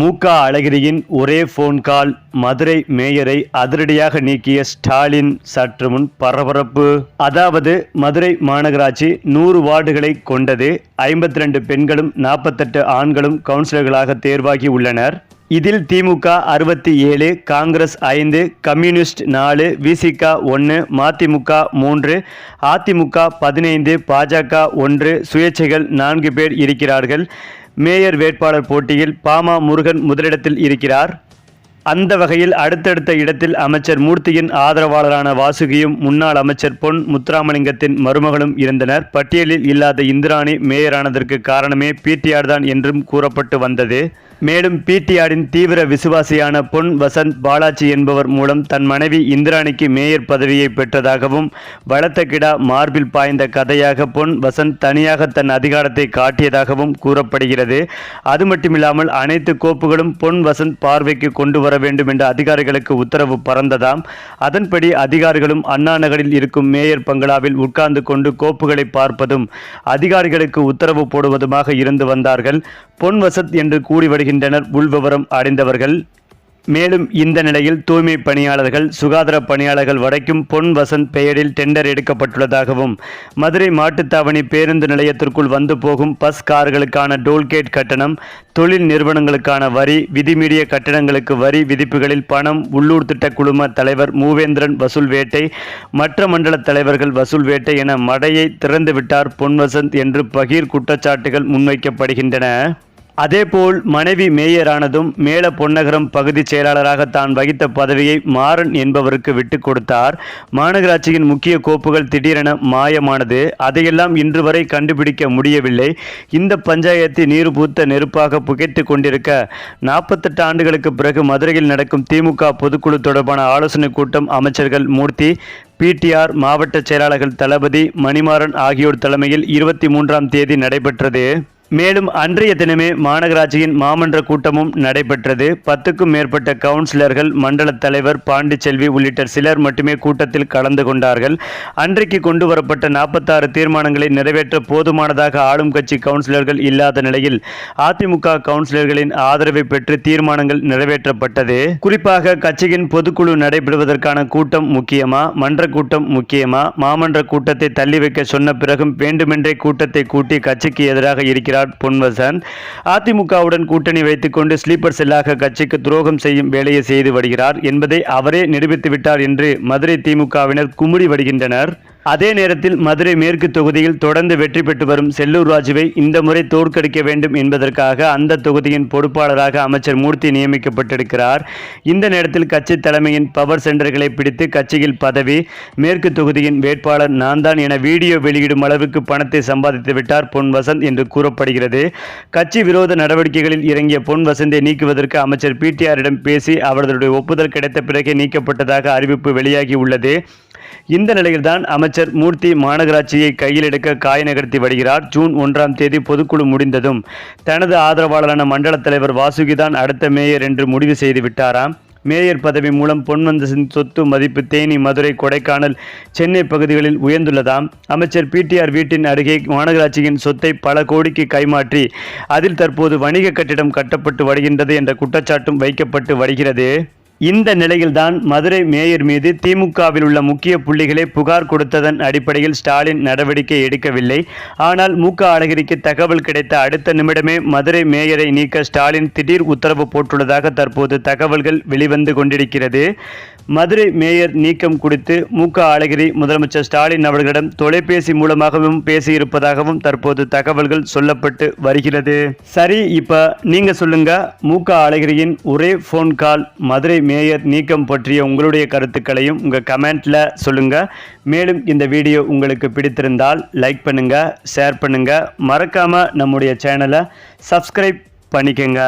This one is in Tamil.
முக அழகிரியின் ஒரே ஃபோன் கால் மதுரை மேயரை அதிரடியாக நீக்கிய ஸ்டாலின் சற்று முன் பரபரப்பு. அதாவது மதுரை மாநகராட்சி நூறு வார்டுகளை கொண்டது ஐம்பத்தி ரெண்டு பெண்களும் நாற்பத்தெட்டு ஆண்களும் கவுன்சிலர்களாக தேர்வாகி உள்ளனர். இதில் திமுக அறுபத்தி ஏழு காங்கிரஸ் ஐந்து கம்யூனிஸ்ட் நாலு விசிக ஒன்று மதிமுக மூன்று அதிமுக பதினைந்து பாஜக ஒன்று சுயேட்சைகள் நான்கு பேர் இருக்கிறார்கள். மேயர் வேட்பாளர் போட்டியில் பாமா முருகன் முதலிடத்தில் இருக்கிறார். அந்த வகையில் அடுத்தடுத்த இடத்தில் அமைச்சர் மூர்த்தியின் ஆதரவாளரான வாசுகியும் முன்னாள் அமைச்சர் பொன் முத்துராமலிங்கத்தின் மருமகளும் இருந்தனர். பட்டியலில் இல்லாத இந்திராணி மேயரானதற்கு காரணமே பிடிஆர் தான் என்றும் கூறப்பட்டு வந்தது. மேலும் பிடிஆரின் தீவிர விசுவாசியான பொன் வசந்த் பாலாஜி என்பவர் மூலம் தன் மனைவி இந்திராணிக்கு மேயர் பதவியை பெற்றதாகவும் வளர்த்த கிடா மார்பில் பாய்ந்த கதையாக பொன் வசந்த் தனியாக தன் அதிகாரத்தை காட்டியதாகவும் கூறப்படுகிறது. அது மட்டுமில்லாமல் அனைத்து கோப்புகளும் பொன் வசந்த் பார்வைக்கு கொண்டு வர வேண்டும் என்ற அதிகாரிகளுக்கு உத்தரவு பறந்ததாம். அதன்படி அதிகாரிகளும் அண்ணா நகரில் இருக்கும் மேயர் பங்களாவில் உட்கார்ந்து கொண்டு கோப்புகளை பார்ப்பதும் அதிகாரிகளுக்கு உத்தரவு போடுவதுமாக இருந்து வந்தார்கள். பொன்வசத் என்று கூறி வருகின்றனர். உள்விவரம் அடைந்தவர்கள் மேலும் இந்த நிலையில் தூய்மை பணியாளர்கள் சுகாதார பணியாளர்கள் வரைக்கும் பொன் வசந்த் பெயரில் டெண்டர் எடுக்கப்பட்டுள்ளதாகவும் மதுரை மாட்டுத்தாவணி பேருந்து நிலையத்திற்குள் வந்து போகும் பஸ் கார்களுக்கான டோல்கேட் கட்டணம் தொழில் நிறுவனங்களுக்கான வரி விதிமீறிய கட்டணங்களுக்கு வரி விதிப்புகளில் பணம் உள்ளூர் திட்ட குழும தலைவர் மூவேந்திரன் வசூல் வேட்டை மற்ற மண்டல தலைவர்கள் வசூல் வேட்டை என மடையை திறந்துவிட்டார் பொன் வசந்த் என்று பகீர் குற்றச்சாட்டுகள் முன்வைக்கப்படுகின்றன. அதேபோல் மனைவி மேயரானதும் மேல பொன்னகரம் பகுதி செயலாளராக தான் வகித்த பதவியை மாறன் என்பவருக்கு விட்டு கொடுத்தார். மாநகராட்சியின் முக்கிய கோப்புகள் திடீரென மாயமானது. அதையெல்லாம் இன்று வரை கண்டுபிடிக்க முடியவில்லை. இந்த பஞ்சாயத்து நீர் பூத்த நெருப்பாக புகைத்து கொண்டிருக்க நாற்பத்தெட்டு ஆண்டுகளுக்கு பிறகு மதுரையில் நடக்கும் திமுக பொதுக்குழு தொடர்பான ஆலோசனை கூட்டம் அமைச்சர்கள் மூர்த்தி பிடிஆர் மாவட்ட செயலாளர்கள் தளபதி மணிமாறன் ஆகியோர் தலைமையில் இருபத்தி மூன்றாம் தேதி நடைபெற்றது. மேலும் அன்றைய தினமே மாநகராட்சியின் மாமன்ற கூட்டமும் நடைபெற்றது. பத்துக்கும் மேற்பட்ட கவுன்சிலர்கள் மண்டல தலைவர் பாண்டிச்செல்வி உள்ளிட்ட சிலர் மட்டுமே கூட்டத்தில் கலந்து கொண்டார்கள். அன்றைக்கு கொண்டு வரப்பட்ட நாற்பத்தாறு தீர்மானங்களை நிறைவேற்ற போதுமானதாக ஆளும் கட்சி கவுன்சிலர்கள் இல்லாத நிலையில் அதிமுக கவுன்சிலர்களின் ஆதரவை பெற்று தீர்மானங்கள் நிறைவேற்றப்பட்டது. குறிப்பாக கட்சியின் பொதுக்குழு நடைபெறுவதற்கான கூட்டம் முக்கியமா? மன்ற கூட்டம் முக்கியமா? மாமன்ற கூட்டத்தை தள்ளி வைக்க சொன்ன பிறகும் வேண்டுமென்றே கூட்டத்தை கூட்டி கட்சிக்கு எதிராக இருக்கிறார் டாட் பொன்வசந்த் அதிமுகவுடன் கூட்டணி வைத்துக்கொண்டு ஸ்லீப்பர் செல்லாக கட்சிக்கு துரோகம் செய்யும் வேலையை செய்து வருகிறார் என்பதை அவரே நிரூபித்துவிட்டார் என்று மதுரை திமுகவினர் குமுறி வருகின்றனர். அதே நேரத்தில் மதுரை மேற்கு தொகுதியில் தொடர்ந்து வெற்றி பெற்று வரும் செல்லூர் ராஜுவை இந்த முறை தோற்கடிக்க வேண்டும் என்பதற்காக அந்த தொகுதியின் பொறுப்பாளராக அமைச்சர் மூர்த்தி நியமிக்கப்பட்டிருக்கிறார். இந்த நேரத்தில் கட்சி தலைமையின் பவர் சென்டர்களை பிடித்து கட்சியில் பதவி மேற்கு தொகுதியின் வேட்பாளர் நான் தான் என வீடியோ வெளியிடும் அளவுக்கு பணத்தை சம்பாதித்து விட்டார் பொன் வசந்த் என்று கூறப்படுகிறது. கட்சி விரோத நடவடிக்கைகளில் இறங்கிய பொன் வசந்தை நீக்குவதற்கு அமைச்சர் பிடிஆரிடம் பேசி அவர்களுடைய ஒப்புதல் கிடைத்த பிறகே நீக்கப்பட்டதாக அறிவிப்பு வெளியாகி உள்ளது. இந்த நிலையில்தான் அமைச்சர் மூர்த்தி மாநகராட்சியை கையில் எடுக்க காய நகர்த்தி வருகிறார். ஜூன் ஒன்றாம் தேதி பொதுக்குழு முடிந்ததும் தனது ஆதரவாளரான மண்டல தலைவர் வாசுகிதான் அடுத்த மேயர் என்று முடிவு செய்து விட்டாராம். மேயர் பதவி மூலம் பொன்வந்தசின் சொத்து மதிப்பு தேனி மதுரை கொடைக்கானல் சென்னை பகுதிகளில் உயர்ந்துள்ளதாம். அமைச்சர் பிடிஆர் வீட்டின் அருகே மாநகராட்சியின் சொத்தை பல கோடிக்கு கைமாற்றி அதில் தற்போது வணிக கட்டிடம் கட்டப்பட்டு வருகின்றது என்ற குற்றச்சாட்டும் வைக்கப்பட்டு வருகிறது. இந்த நிலையில்தான் மதுரை மேயர் மீது திமுகவில் உள்ள முக்கிய புள்ளிகளை புகார் கொடுத்ததன் அடிப்படையில் ஸ்டாலின் நடவடிக்கை எடுக்கவில்லை. ஆனால் மு க அழகிரிக்கு தகவல் கிடைத்த அடுத்த நிமிடமே மதுரை மேயரை நீக்க ஸ்டாலின் திடீர் உத்தரவு போட்டுள்ளதாக தற்போது தகவல்கள் வெளிவந்து கொண்டிருக்கிறது. மதுரை மேயர் நீக்கம் குறித்து மு க அழகிரி முதலமைச்சர் ஸ்டாலின் அவர்களிடம் தொலைபேசி மூலமாகவும் பேசியிருப்பதாகவும் தற்போது தகவல்கள் சொல்லப்பட்டு வருகிறது. சரி இப்ப நீங்க சொல்லுங்க. மு க அழகிரியின் ஒரே ஃபோன் கால் மதுரை மேயர் நீக்கம் பற்றிய உங்களுடைய கருத்துக்களையும் உங்கள் கமெண்ட்டில் சொல்லுங்கள் மேலும் இந்த வீடியோ உங்களுக்கு பிடித்திருந்தால் லைக் பண்ணுங்கள் ஷேர் பண்ணுங்கள் மறக்காமல் நம்முடைய சேனலை சப்ஸ்கிரைப் பண்ணிக்கங்க.